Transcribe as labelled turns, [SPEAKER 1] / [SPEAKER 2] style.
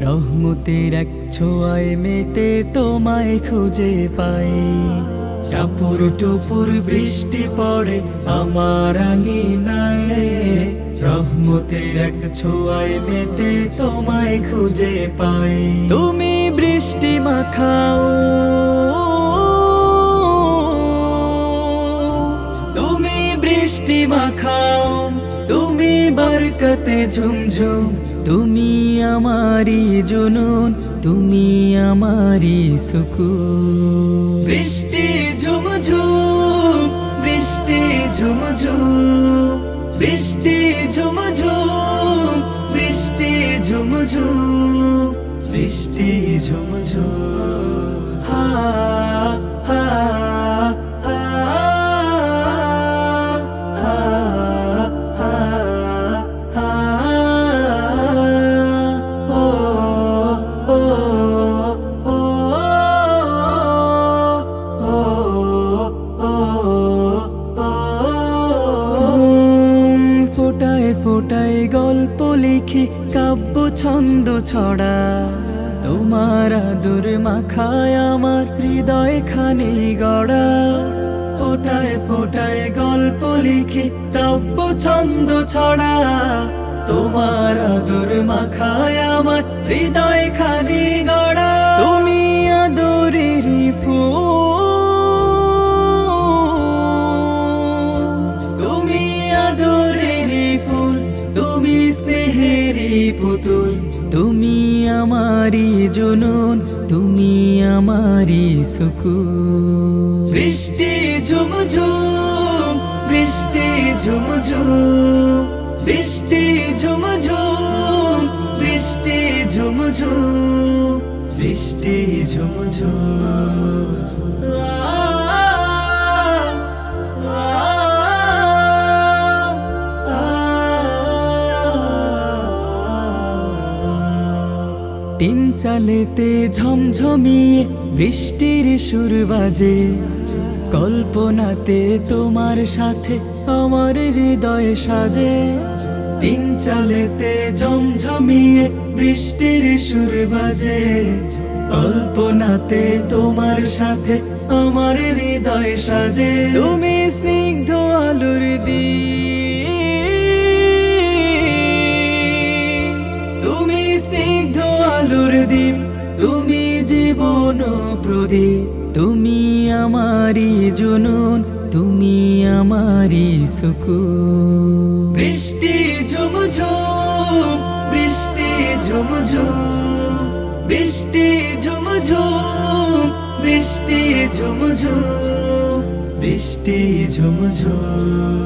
[SPEAKER 1] রহমতের এক ছোঁয়ায় মেতে তোমায় খুঁজে পাই। টাপুর টুপুর বৃষ্টি পড়ে আমার আঙ্গিনায় রহমতের এক ছোঁয়ায় মেতে তোমায় খুঁজে পাই। তুমি বৃষ্টি মাখাও। তুমি বৃষ্টি মাখাও। তুমি বরকতে ঝুমঝুম। তুমি আমারি জুনুন, তুমি আমারি সুকুন। বৃষ্টি ঝুমঝুম বৃষ্টি ঝুমঝুম। বৃষ্টি ঝুমঝুম বৃষ্টি ঝুমঝুম। বৃষ্টি ঝুমঝুম। হা লিখি কাব্য ছন্দ ছড়া। তোমার আদুর মাখায় আমার হৃদয় খানি গড়া। ফোটায় ফোটায় গল্প লিখি, কাব্য ছন্দ ছড়া। তোমার আদুর মাখায় আমার হৃদয় খানি স্নেহের পুতুল, তুমি আমারি জুনুন, তুমি আমারি সুকুন। বৃষ্টি ঝুমঝুম বৃষ্টি ঝুমঝুম বৃষ্টি ঝুমঝুম বৃষ্টি ঝুমঝুম বৃষ্টি ঝুমঝুম। টিন চালেতে ঝমঝমিয়ে বৃষ্টির সুর বাজে। কল্পনাতে তোমার সাথে আমার হৃদয় সাজে। টিন চালেতে ঝমঝমিয়ে বৃষ্টির সুর বাজে। কল্পনাতে তোমার সাথে আমার হৃদয় সাজে। তুমি স্নিগ্ধ আলোর দি জীবন প্রদীপ তুমি আমারি জুনুন, তুমি আমারি সুকুন। বৃষ্টি ঝুমঝুম বৃষ্টি ঝুমঝুম বৃষ্টি ঝুমঝুম বৃষ্টি ঝুমঝুম বৃষ্টি ঝুমঝুম।